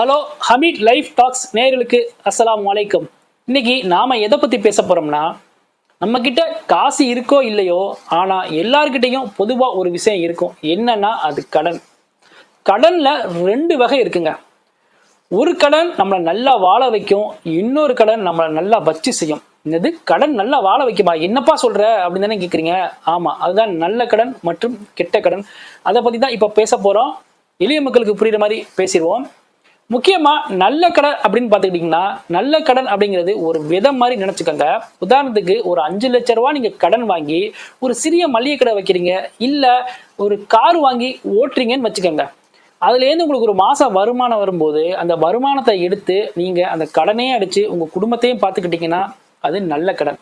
Hello Hameed life tax நேர்களுக்கு அஸ்லாம் வலைக்கம் இன்னைக்கு நாம எதை பத்தி பேச போறோம்னா நம்ம கிட்ட காசு இருக்கோ இல்லையோ ஆனா எல்லார்கிட்டையும் பொதுவா ஒரு விஷயம் இருக்கும். என்னன்னா அது கடன். கடன்ல ரெண்டு வகை இருக்குங்க. ஒரு கடன் நம்மளை நல்லா வாழ வைக்கும் இன்னொரு கடன் நம்மளை நல்லா வச்சு செய்யும். என்னது? கடன் நல்லா வாழ வைக்குமா? என்னப்பா சொல்ற? அப்படின்னு தானே கேட்குறீங்க ஆமா அதுதான் நல்ல கடன் மற்றும் கெட்ட கடன். அதை பத்தி தான் இப்போ பேச போறோம். எளிய மக்களுக்கு புரியுற மாதிரி பேசிடுவோம். முக்கியமா நல்ல கடன் அப்படின்னு பார்த்துக்கிட்டிங்கன்னா நல்ல கடன் அப்படிங்கிறது ஒரு விதம் மாதிரி நினைச்சுக்கோங்க. உதாரணத்துக்கு ஒரு அஞ்சு லட்ச ரூபா நீங்க கடன் வாங்கி ஒரு சிறிய மளிகை கடை வைக்கிறீங்க இல்ல ஒரு கார் வாங்கி ஓட்டுறீங்கன்னு வச்சுக்கோங்க. அதுலேருந்து உங்களுக்கு ஒரு மாசம் வருமானம் வரும்போது அந்த வருமானத்தை எடுத்து நீங்க அந்த கடனே அடிச்சு உங்க குடும்பத்தையும் பார்த்துக்கிட்டிங்கன்னா அது நல்ல கடன்.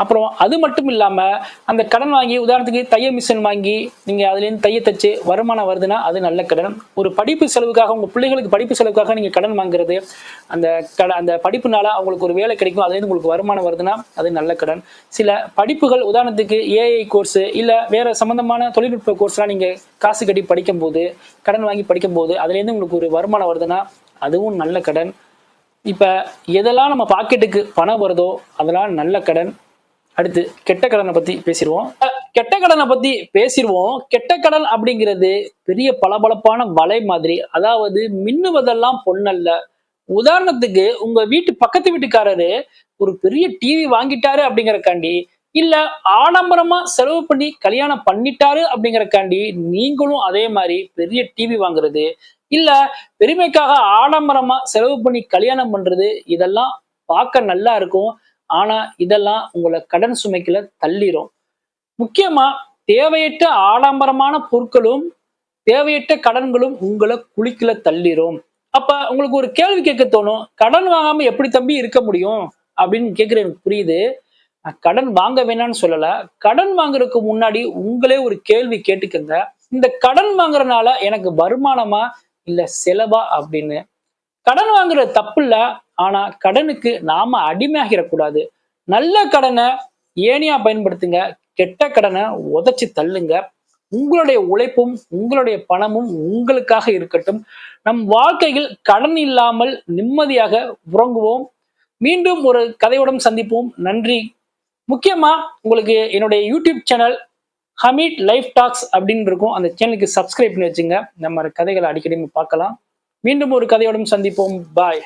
அப்புறம் அது மட்டும் இல்லாம அந்த கடன் வாங்கி உதாரணத்துக்கு தைய மிஷின் வாங்கி நீங்க அதுலேருந்து தைய தச்சு வருமானம் வருதுன்னா அது நல்ல கடன். ஒரு படிப்பு செலவுக்காக உங்க பிள்ளைகளுக்கு படிப்பு செலவுக்காக நீங்க கடன் வாங்குறது அந்த கட அந்த படிப்புனால அவங்களுக்கு ஒரு வேலை கிடைக்கும் அதுலேருந்து உங்களுக்கு வருமானம் வருதுன்னா அது நல்ல கடன். சில படிப்புகள் உதாரணத்துக்கு ஏஐ கோர்ஸ் இல்ல வேற சம்பந்தமான தொழில்நுட்ப கோர்ஸ்லாம் நீங்க காசு கட்டி படிக்கும்போது கடன் வாங்கி படிக்கும்போது அதுலேருந்து உங்களுக்கு ஒரு வருமானம் வருதுன்னா அதுவும் நல்ல கடன். இப்ப எதெல்லாம் நம்ம பாக்கெட்டுக்கு பணம் வருதோ அதெல்லாம் நல்ல கடன். அடுத்து கெட்ட கடனை பத்தி பேசிடுவோம். கெட்ட கடனை பத்தி பேசிடுவோம். கெட்ட கடன் அப்படிங்கிறது பெரிய பளபளப்பான வலை மாதிரி. அதாவது மின்னுவதெல்லாம் பொன்னல்ல உதாரணத்துக்கு உங்க வீட்டு பக்கத்து வீட்டுக்காரரு ஒரு பெரிய டிவி வாங்கிட்டாரு அப்படிங்கறக்காண்டி இல்ல ஆடம்பரமா செலவு பண்ணி கல்யாணம் பண்ணிட்டாரு அப்படிங்கறக்காண்டி நீங்களும் அதே மாதிரி பெரிய டிவி வாங்குறது இல்ல பெருமைக்காக ஆடம்பரமா செலவு பண்ணி கல்யாணம் பண்றது இதெல்லாம் பார்க்க நல்லா இருக்கும். ஆனா இதெல்லாம் உங்களை கடன் சுமைக்குல தள்ளிரும். முக்கியமா தேவையற்ற ஆடம்பரமான பொருட்களும் தேவையற்ற கடன்களும் உங்களை குளிக்கல தள்ளிரும். அப்ப உங்களுக்கு ஒரு கேள்வி கேட்க தோணும் கடன் வாங்காம எப்படி தம்பி இருக்க முடியும்? அப்படின்னு கேட்குறது எனக்கு புரியுது. நான் கடன் வாங்க வேணாம்னு சொல்லல. கடன் வாங்குறதுக்கு முன்னாடி உங்களே ஒரு கேள்வி கேட்டுக்கங்க. இந்த கடன் வாங்குறதுனால எனக்கு வருமானமா இல்ல செலவா அப்படின்னு. கடன் வாங்குறது தப்பு இல்ல ஆனா கடனுக்கு நாம அடிமையாகிடக்கூடாது. நல்ல கடனை ஏனியா பயன்படுத்துங்க. கெட்ட கடனை உதச்சி தள்ளுங்க. உங்களுடைய உழைப்பும் உங்களுடைய பணமும் உங்களுக்காக இருக்கட்டும். நம் வாழ்க்கையில் கடன் இல்லாமல் நிம்மதியாக உறங்குவோம். மீண்டும் ஒரு கதையுடன் சந்திப்போம். நன்றி. முக்கியமா உங்களுக்கு என்னுடைய YouTube channel Hameed life talks அப்படின்னு இருக்கும். அந்த சேனலுக்கு சப்ஸ்கிரைப் பண்ணி வச்சுங்க. நம்ம கதைகளை அடிக்கடி பார்க்கலாம். மீண்டும் ஒரு கதையோடும் சந்திப்போம். பாய்